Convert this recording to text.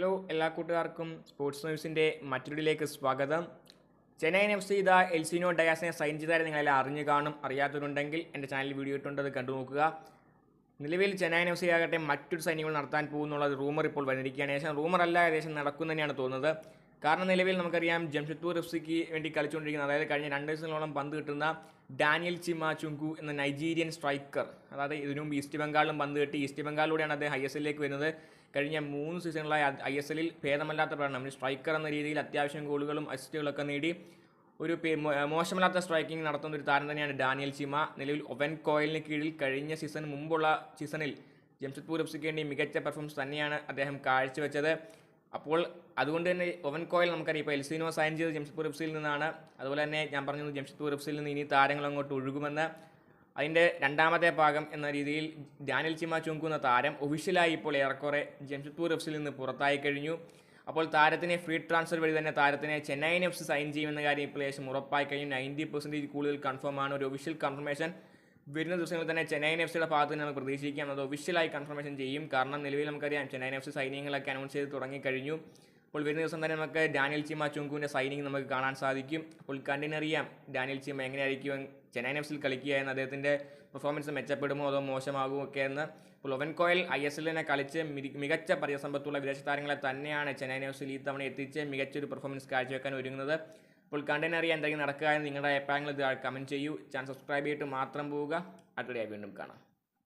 Hello എല്ലാ കൂട്ടുകാർക്കും sports ന്യൂസിന്റെ മറ്റൊരുടിലേക്ക് സ്വാഗതം. ചെന്നൈയിൻ എഫ് സി ഇതാ എൽസിനോ ഡയാസിനെ സൈൻ ചെയ്താൽ നിങ്ങളെല്ലാം അറിഞ്ഞു കാണും. അറിയാത്തവരുണ്ടെങ്കിൽ എന്റെ ചാനൽ വീഡിയോ ഇട്ടുണ്ട് അത് കണ്ടു നോക്കുക. നിലവിൽ ചെന്നൈയിൻ എഫ് സി ആകട്ടെ മറ്റൊരു സൈനികൾ നടത്താൻ പോകുന്നുള്ളത് റൂമർ ഇപ്പോൾ വന്നിരിക്കുകയാണ്. ഏകദേശം റൂമർ അല്ല ഏകദേശം നടക്കുന്നതന്നെയാണ് തോന്നുന്നത്. കാരണം നിലവിൽ നമുക്കറിയാം ജംഷഡ്പൂർ എഫ് സിക്ക് വേണ്ടി കളിച്ചുകൊണ്ടിരിക്കുന്ന അതായത് കഴിഞ്ഞ രണ്ട് ദിവസങ്ങളോളം പന്ത് കിട്ടുന്ന ഡാനിയൽ ചിമ ചുങ്കു എന്ന നൈജീരിയൻ സ്ട്രൈക്കർ അതായത് ഇതിനു മുമ്പ് ഈസ്റ്റ് ബംഗാളിലും പന്ത് കിട്ടി. ഈസ്റ്റ് ബംഗാളിലൂടെയാണ് അദ്ദേഹം ഐ എസ് എല്ലിലേക്ക് വരുന്നത്. കഴിഞ്ഞ മൂന്ന് സീസണുകളായി ഐ എസ് എല്ലിൽ ഭേദമല്ലാത്ത പ്രകടനം സ്ട്രൈക്കർ എന്ന രീതിയിൽ അത്യാവശ്യം ഗോളുകളും അസിസ്റ്റുകളൊക്കെ നേടി. ഒരു മോശമല്ലാത്ത സ്ട്രൈക്കിംഗ് നടത്തുന്ന ഒരു താരം തന്നെയാണ് ഡാനിയൽ ചിമ. നിലവിൽ ഒവൻ കോയലിന് കീഴിൽ കഴിഞ്ഞ സീസൺ മുമ്പുള്ള സീസണിൽ ജംഷഡ്പൂർ എഫ് സിക്ക് വേണ്ടി മികച്ച പെർഫോമൻസ് തന്നെയാണ് അദ്ദേഹം കാഴ്ചവെച്ചത്. അപ്പോൾ അതുകൊണ്ട് തന്നെ ഒവൻ കോയൽ നമുക്കറിയാം. ഇപ്പോൾ എൽസിനോ സൈൻ ചെയ്ത് ജംഷഡ്പൂർ എഫ് സിയിൽ നിന്നാണ്. അതുപോലെ തന്നെ ഞാൻ പറഞ്ഞത് ജംഷഡ്പൂർ എഫ് സിയിൽ നിന്ന് ഇനി താരങ്ങൾ അങ്ങോട്ട് ഒഴുകുമെന്ന്. അതിന്റെ രണ്ടാമത്തെ ഭാഗം എന്ന രീതിയിൽ ഡാനിൽ ചിമ ചുങ്കുന്ന താരം ഒഫീഷ്യലായി ഇപ്പോൾ ഏറെക്കുറെ ജംഷഡ്പൂർ എഫ് സിയിൽ നിന്ന് പുറത്തായി കഴിഞ്ഞു. അപ്പോൾ താരത്തിനെ ഫ്രീ ട്രാൻസ്ഫർ വഴി തന്നെ താരത്തിനെ ചെന്നൈയിൻ എഫ് സി സൈൻ ചെയ്യുമെന്ന കാര്യം ഇപ്പോൾ ഏകദേശം ഉറപ്പായി കഴിഞ്ഞു. നയന്റി പെർസെന്റേജ് കൂടുതൽ കൺഫേം ആണ്. ഒരു ഒഫീഷ്യൽ കൺഫർമേഷൻ വരുന്ന ദിവസങ്ങളിൽ തന്നെ ചെന്നൈ എഫ് സിയുടെ ഭാഗത്ത് നിന്ന് നമുക്ക് പ്രതീക്ഷിക്കാം. അത് ഒഫീഷ്യലായി കൺഫർമേഷൻ ചെയ്യും. കാരണം നിലവിൽ നമുക്കറിയാം ചെന്നൈ എഫ് സി സൈനികങ്ങളൊക്കെ അനൗൺസ് ചെയ്ത് തുടങ്ങിക്കഴിഞ്ഞു. അപ്പോൾ വരുന്ന ദിവസം തന്നെ നമുക്ക് ഡാനിയൽ ചീമ ചുങ്കുവിന്റെ സൈനിങ് നമുക്ക് കാണാൻ സാധിക്കും. അപ്പോൾ കണ്ടിനറിയാം ഡാനിയൽ ചീമ എങ്ങനെയായിരിക്കും ചെന്നൈയിൻ എഫ് സിയിൽ കളിക്കുക എന്ന് അദ്ദേഹത്തിന്റെ പെർഫോമൻസ് മെച്ചപ്പെടുമോ അതോ മോശമാകുമോ ഒക്കെ എന്ന്. അപ്പോൾ ഒവൻ കോയൽ ഐ എസ് എല്ലിനെ കളിച്ച് മികച്ച പരിസമ്പത്തുള്ള വിദേശ താരങ്ങളെ തന്നെയാണ് ചെന്നൈ എഫ് സിയിൽ ഈ തവണ എത്തിച്ച് മികച്ചൊരു പെർഫോമൻസ് കാഴ്ചവെക്കാൻ ഒരുങ്ങുന്നത്. അപ്പോൾ അറിയാൻ എന്തെങ്കിലും നടക്കുക എന്ന് നിങ്ങളുടെ അഭിപ്രായങ്ങൾ ഇത് കമന്റ് ചെയ്യൂ. ചാനൽ സബ്സ്ക്രൈബ് ചെയ്തിട്ട് മാത്രം പോവുക. അടുത്തതായി വീണ്ടും കാണാം.